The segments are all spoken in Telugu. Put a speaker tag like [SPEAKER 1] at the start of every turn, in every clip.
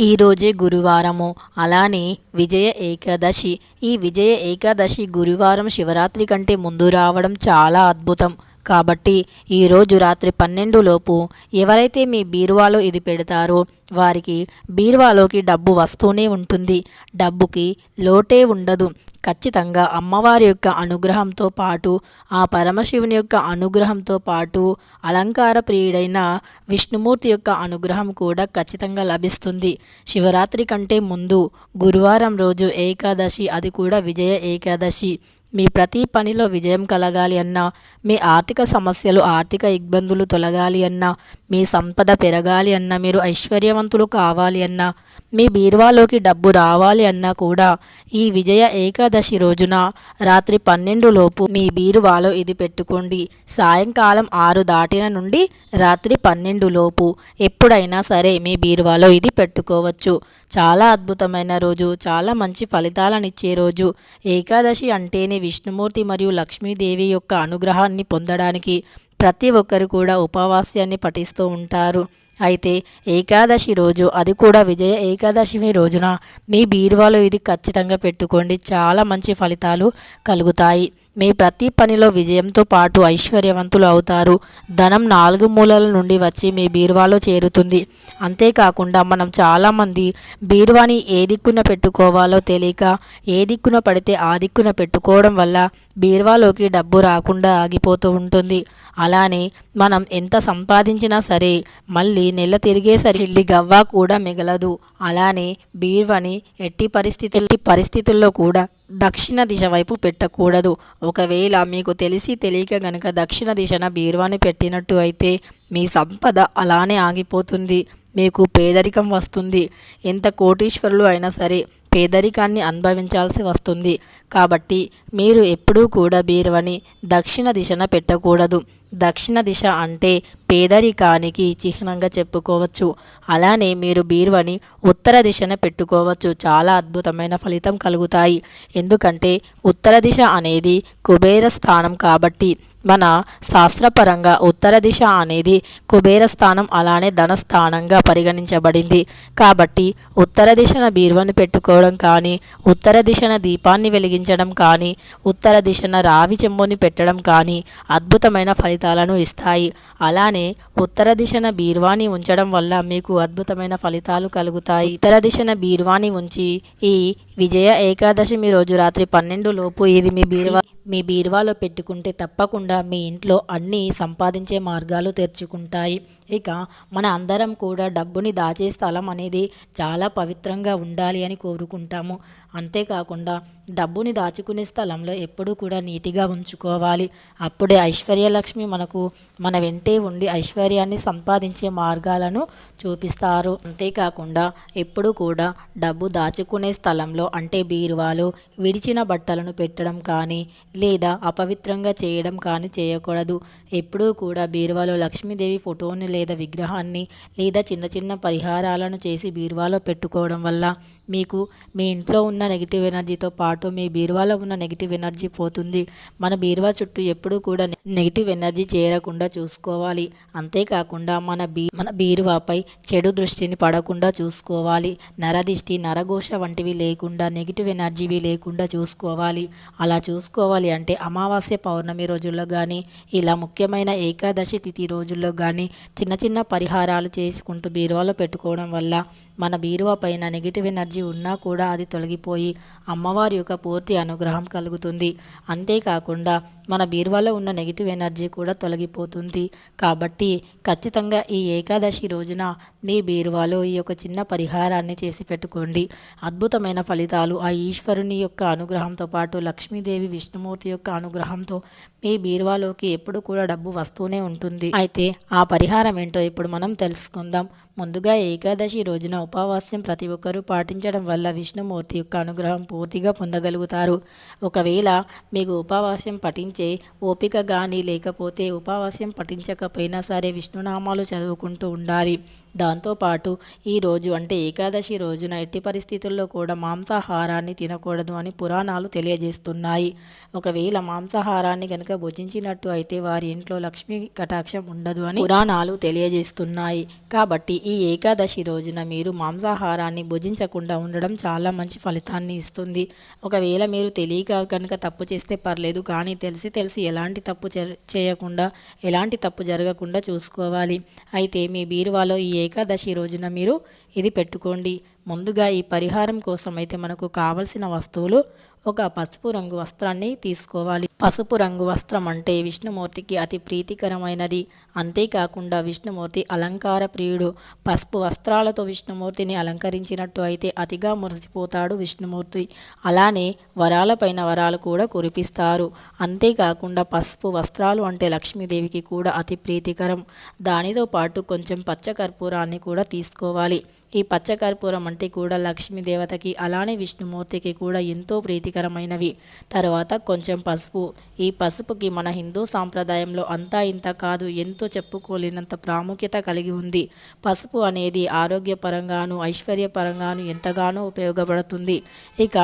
[SPEAKER 1] ఈరోజే గురువారము. అలానే విజయ ఏకాదశి. ఈ విజయ ఏకాదశి గురువారం శివరాత్రి కంటే ముందు రావడం చాలా అద్భుతం. కాబట్టి ఈరోజు రాత్రి పన్నెండు లోపు ఎవరైతే మీ బీరువాలో ఇది పెడతారో వారికి బీరువాలోకి డబ్బు వస్తూనే ఉంటుంది. డబ్బుకి లోటే ఉండదు. ఖచ్చితంగా అమ్మవారి యొక్క అనుగ్రహంతో పాటు ఆ పరమశివుని యొక్క అనుగ్రహంతో పాటు అలంకార ప్రియుడైన విష్ణుమూర్తి యొక్క అనుగ్రహం కూడా ఖచ్చితంగా లభిస్తుంది. శివరాత్రి కంటే ముందు గురువారం రోజు ఏకాదశి అది కూడా విజయ ఏకాదశి. మీ ప్రతి పనిలో విజయం కలగాలి అన్నా మీ ఆర్థిక సమస్యలు ఆర్థిక ఇబ్బందులు తొలగాలి అన్నా మీ సంపద పెరగాలి అన్నా మీరు ఐశ్వర్యవంతులు కావాలి అన్నా మీ బీరువాలోకి డబ్బు రావాలి అన్నా కూడా ఈ విజయ ఏకాదశి రోజున రాత్రి పన్నెండు లోపు మీ బీరువాలో ఇది పెట్టుకోండి. సాయంకాలం ఆరు దాటిన నుండి రాత్రి పన్నెండు లోపు ఎప్పుడైనా సరే మీ బీరువాలో ఇది పెట్టుకోవచ్చు. చాలా అద్భుతమైన రోజు చాలా మంచి ఫలితాలనిచ్చే రోజు. ఏకాదశి అంటేనే విష్ణుమూర్తి మరియు లక్ష్మీదేవి యొక్క అనుగ్రహాన్ని పొందడానికి ప్రతి ఒక్కరు కూడా ఉపవాస్యాన్ని పఠిస్తూ ఉంటారు. అయితే ఏకాదశి రోజు అది కూడా విజయ ఏకాదశి రోజున మీ బీరువాలో ఇది ఖచ్చితంగా పెట్టుకోండి. చాలా మంచి ఫలితాలు కలుగుతాయి. మీ ప్రతి పనిలో విజయంతో పాటు ఐశ్వర్యవంతులు అవుతారు. ధనం నాలుగు మూలల నుండి వచ్చి మీ బీరువాలో చేరుతుంది. అంతేకాకుండా మనం చాలామంది బీరువాని ఏ దిక్కున పెట్టుకోవాలో తెలియక ఏ దిక్కున పడితే ఆ దిక్కున పెట్టుకోవడం వల్ల బీరువాలోకి డబ్బు రాకుండా ఆగిపోతూ ఉంటుంది. అలానే మనం ఎంత సంపాదించినా సరే మళ్ళీ నెల తిరిగేసరి చిల్లి గవ్వ కూడా మిగలదు. అలానే బీరువాని ఎట్టి పరిస్థితుల పరిస్థితుల్లో కూడా దక్షిణ దిశ వైపు పెట్టకూడదు. ఒకవేళ మీకు తెలిసి తెలియక గనక దక్షిణ దిశన బీరువాని పెట్టినట్టు అయితే మీ సంపద అలానే ఆగిపోతుంది. మీకు పేదరికం వస్తుంది. ఎంత కోటీశ్వరులు అయినా సరే పేదరికాన్ని అనుభవించాల్సి వస్తుంది. కాబట్టి మీరు ఎప్పుడూ కూడా బీరువని దక్షిణ దిశన పెట్టకూడదు. దక్షిణ దిశ అంటే పేదరికానికి చిహ్నంగా చెప్పుకోవచ్చు. అలానే మీరు బీరువని ఉత్తర దిశన పెట్టుకోవచ్చు. చాలా అద్భుతమైన ఫలితం కలుగుతాయి. ఎందుకంటే ఉత్తర దిశ అనేది కుబేర స్థానం కాబట్టి మన శాస్త్రపరంగా ఉత్తర దిశ అనేది కుబేర స్థానం అలానే ధనస్థానంగా పరిగణించబడింది. కాబట్టి ఉత్తర దిశన బీరువను పెట్టుకోవడం కానీ ఉత్తర దిశన దీపాన్ని వెలిగించడం కానీ ఉత్తర దిశన రావి చెంబుని పెట్టడం కానీ అద్భుతమైన ఫలితాలను ఇస్తాయి. అలానే ఉత్తర దిశన బీరువాని ఉంచడం వల్ల మీకు అద్భుతమైన ఫలితాలు కలుగుతాయి. ఉత్తర దిశన బీరువాని ఉంచి ఈ విజయ ఏకాదశి మీ రోజు రాత్రి పన్నెండు లోపు ఇది మీ బీరువా మీ బీరువాలో పెట్టుకుంటే తప్పకుండా మీ ఇంట్లో అన్నీ సంపాదించే మార్గాలు తెరుచుకుంటాయి. ఇక మన అందరం కూడా డబ్బుని దాచే స్థలం అనేది చాలా పవిత్రంగా ఉండాలి అని కోరుకుంటాము. అంతేకాకుండా డబ్బుని దాచుకునే స్థలంలో ఎప్పుడూ కూడా నీటిగా ఉంచుకోవాలి. అప్పుడే ఐశ్వర్యలక్ష్మి మనకు మన వెంటే ఉండి ఐశ్వర్యాన్ని సంపాదించే మార్గాలను చూపిస్తారు. అంతేకాకుండా ఎప్పుడు కూడా డబ్బు దాచుకునే స్థలంలో అంటే బీరువాలు విడిచిన బట్టలను పెట్టడం కానీ లేదా అపవిత్రంగా చేయడం కానీ చేయకూడదు. ఎప్పుడూ కూడా బీరువాలో లక్ష్మీదేవి ఫోటోని లేదా విగ్రహాన్ని లేదా చిన్న చిన్న పరిహారాలను చేసి బీరువాలో పెట్టుకోవడం వల్ల మీకు మీ ఇంట్లో ఉన్న నెగిటివ్ ఎనర్జీతో పాటు మీ బీరువాలో ఉన్న నెగిటివ్ ఎనర్జీ పోతుంది. మన బీరువా చుట్టూ ఎప్పుడూ కూడా నెగిటివ్ ఎనర్జీ చేరకుండా చూసుకోవాలి. అంతేకాకుండా మన బీ మన బీరువాపై చెడు దృష్టిని పడకుండా చూసుకోవాలి. నరదిష్టి నరఘోష వంటివి లేకుండా నెగిటివ్ ఎనర్జీవి లేకుండా చూసుకోవాలి. అలా చూసుకోవాలి అంటే అమావాస్య పౌర్ణమి రోజుల్లో కానీ ఇలా ముఖ్యమైన ఏకాదశి తిథి రోజుల్లో కానీ చిన్న చిన్న పరిహారాలు చేసుకుంటూ బీరువాలో పెట్టుకోవడం వల్ల మన బీరువా పైన నెగిటివ్ ఎనర్జీ ఉన్నా కూడా అది తొలగిపోయి అమ్మవారి యొక్క పూర్తి అనుగ్రహం కలుగుతుంది. అంతేకాకుండా మన బీరువాలో ఉన్న నెగిటివ్ ఎనర్జీ కూడా తొలగిపోతుంది. కాబట్టి ఖచ్చితంగా ఈ ఏకాదశి రోజున మీ బీరువాలో ఈ యొక్క చిన్న పరిహారాన్ని చేసి పెట్టుకోండి. అద్భుతమైన ఫలితాలు ఆ ఈశ్వరుని యొక్క అనుగ్రహంతో పాటు లక్ష్మీదేవి విష్ణుమూర్తి యొక్క అనుగ్రహంతో మీ బీరువాలోకి ఎప్పుడు కూడా డబ్బు వస్తూనే ఉంటుంది. అయితే ఆ పరిహారం ఏంటో ఇప్పుడు మనం తెలుసుకుందాం. ముందుగా ఏకాదశి రోజున ఉపవాస్యం ప్రతి ఒక్కరూ పాటించడం వల్ల విష్ణుమూర్తి యొక్క అనుగ్రహం పూర్తిగా పొందగలుగుతారు. ఒకవేళ మీకు ఉపవాస్యం పఠించే ఓపిక కానీ లేకపోతే ఉపవాస్యం పఠించకపోయినా సరే విష్ణునామాలు చదువుకుంటూ ఉండాలి. దాంతోపాటు ఈరోజు అంటే ఏకాదశి రోజున ఎట్టి పరిస్థితుల్లో కూడా మాంసాహారాన్ని తినకూడదు అని పురాణాలు తెలియజేస్తున్నాయి. ఒకవేళ మాంసాహారాన్ని కనుక భుజించినట్టు అయితే వారి ఇంట్లో లక్ష్మీ కటాక్షం ఉండదు అని పురాణాలు తెలియజేస్తున్నాయి. కాబట్టి ఈ ఈ ఏకాదశి రోజున మీరు మాంసాహారాన్ని భుజించకుండా ఉండడం చాలా మంచి ఫలితాన్ని ఇస్తుంది. ఒకవేళ మీరు తెలియక కనుక తప్పు చేస్తే పర్లేదు కానీ తెలిసి తెలిసి ఎలాంటి తప్పు చేయకుండా ఎలాంటి తప్పు జరగకుండా చూసుకోవాలి. అయితే మీ బీరువాలో ఈ ఏకాదశి రోజున మీరు ఇది పెట్టుకోండి. ముందుగా ఈ పరిహారం కోసం అయితే మనకు కావలసిన వస్తువులు ఒక పసుపు రంగు వస్త్రాన్ని తీసుకోవాలి. పసుపు రంగు వస్త్రం అంటే విష్ణుమూర్తికి అతి ప్రీతికరమైనది. అంతేకాకుండా విష్ణుమూర్తి అలంకార ప్రియుడు. పసుపు వస్త్రాలతో విష్ణుమూర్తిని అలంకరించినట్టు అయితే అతిగా మురిసిపోతాడు విష్ణుమూర్తి. అలానే వరాలపైన వరాలు కూడా కురిపిస్తారు. అంతేకాకుండా పసుపు వస్త్రాలు అంటే లక్ష్మీదేవికి కూడా అతి ప్రీతికరం. దానితో పాటు కొంచెం పచ్చకర్పూరాన్ని కూడా తీసుకోవాలి. ఈ పచ్చకర్పూరం అంటే కూడా లక్ష్మీ దేవతకి అలానే విష్ణుమూర్తికి కూడా ఎంతో ప్రీతి ప్రీతికరమైనవి తర్వాత కొంచెం పసుపు. ఈ పసుపుకి మన హిందూ సాంప్రదాయంలో అంతా ఇంత కాదు ఎంతో చెప్పుకోలేనంత ప్రాముఖ్యత కలిగి ఉంది. పసుపు అనేది ఆరోగ్యపరంగాను ఐశ్వర్యపరంగాను ఎంతగానో ఉపయోగపడుతుంది. ఇక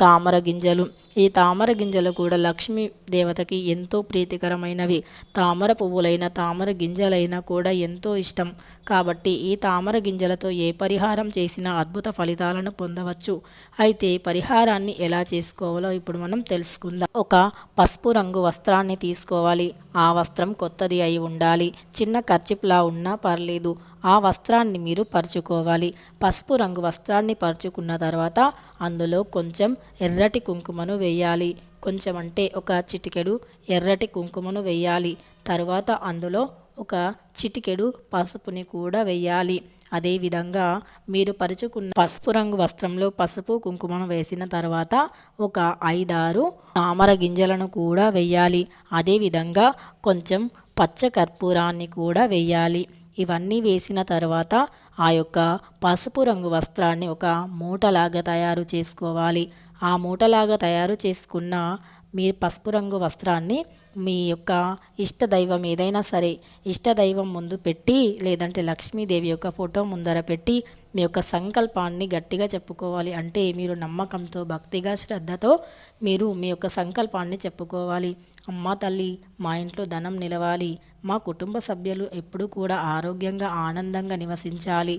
[SPEAKER 1] తామర గింజలు. ఈ తామర గింజలు కూడా లక్ష్మీ దేవతకి ఎంతో ప్రీతికరమైనవి. తామర పువ్వులైన తామర గింజలైనా కూడా ఎంతో ఇష్టం. కాబట్టి ఈ తామర గింజలతో ఏ పరిహారం చేసినా అద్భుత ఫలితాలను పొందవచ్చు. అయితే పరిహారాన్ని ఎలా చేసుకోవాలో ఇప్పుడు మనం తెలుసుకుందాం. ఒక పసుపు రంగు వస్త్రాన్ని తీసుకోవాలి. ఆ వస్త్రం కొత్తది అయి ఉండాలి. చిన్న ఖర్చిప్లా ఉన్నా పర్లేదు. ఆ వస్త్రాన్ని మీరు పరుచుకోవాలి. పసుపు రంగు వస్త్రాన్ని పరుచుకున్న తర్వాత అందులో కొంచెం ఎర్రటి కుంకుమను వేయాలి. కొంచెం అంటే ఒక చిటికెడు ఎర్రటి కుంకుమను వేయాలి. తర్వాత అందులో ఒక చిటికెడు పసుపుని కూడా వేయాలి. అదేవిధంగా మీరు పరుచుకున్న పసుపు రంగు వస్త్రంలో పసుపు కుంకుమను వేసిన తర్వాత ఒక ఐదారు తామర గింజలను కూడా వేయాలి. అదేవిధంగా కొంచెం పచ్చ కర్పూరాన్ని కూడా వేయాలి. ఇవన్నీ వేసిన తర్వాత ఆ యొక్క పసుపు రంగు వస్త్రాన్ని ఒక మూటలాగా తయారు చేసుకోవాలి. ఆ మూటలాగా తయారు చేసుకున్న మీ పసుపు రంగు వస్త్రాన్ని మీ యొక్క ఇష్ట దైవం ఏదైనా సరే ఇష్ట దైవం ముందు పెట్టి లేదంటే లక్ష్మీదేవి యొక్క ఫోటో ముందర పెట్టి మీ యొక్క సంకల్పాన్ని గట్టిగా చెప్పుకోవాలి. అంటే మీరు నమ్మకంతో భక్తిగా శ్రద్ధతో మీరు మీ యొక్క సంకల్పాన్ని చెప్పుకోవాలి. అమ్మ తల్లి మా ఇంట్లో ధనం నిలవాలి. మా కుటుంబ సభ్యులు ఎప్పుడూ కూడా ఆరోగ్యంగా ఆనందంగా నివసించాలి.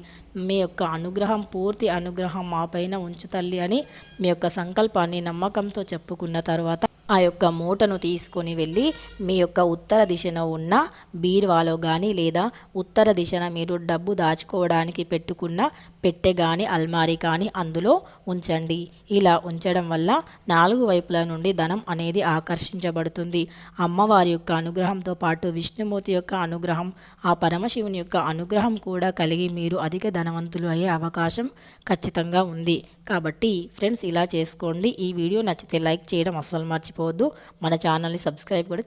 [SPEAKER 1] మీ యొక్క అనుగ్రహం పూర్తి అనుగ్రహం మా పైన ఉంచు తల్లి అని మీ యొక్క సంకల్పాన్ని నమ్మకంతో చెప్పుకున్న తర్వాత ఆ యొక్క మూటను తీసుకొని వెళ్ళి మీ యొక్క ఉత్తర దిశన ఉన్న బీర్వాలో కానీ లేదా ఉత్తర దిశన మీరు డబ్బు దాచుకోవడానికి పెట్టుకున్న పెట్టె కానీ అల్మారీ కానీ అందులో ఉంచండి. ఇలా ఉంచడం వల్ల నాలుగు వైపుల నుండి ధనం అనేది ఆకర్షించబడుతుంది. అమ్మవారి యొక్క అనుగ్రహంతో పాటు విష్ణుమూర్తి యొక్క అనుగ్రహం ఆ పరమశివుని యొక్క అనుగ్రహం కూడా కలిగి మీరు అధిక ధనవంతులు అయ్యే అవకాశం ఖచ్చితంగా ఉంది. కాబట్టి ఫ్రెండ్స్ ఇలా చేసుకోండి. ఈ వీడియో నచ్చితే లైక్ చేయడం అస్సలు మర్చిపోవద్దు. మన ఛానల్ని సబ్స్క్రైబ్ కూడా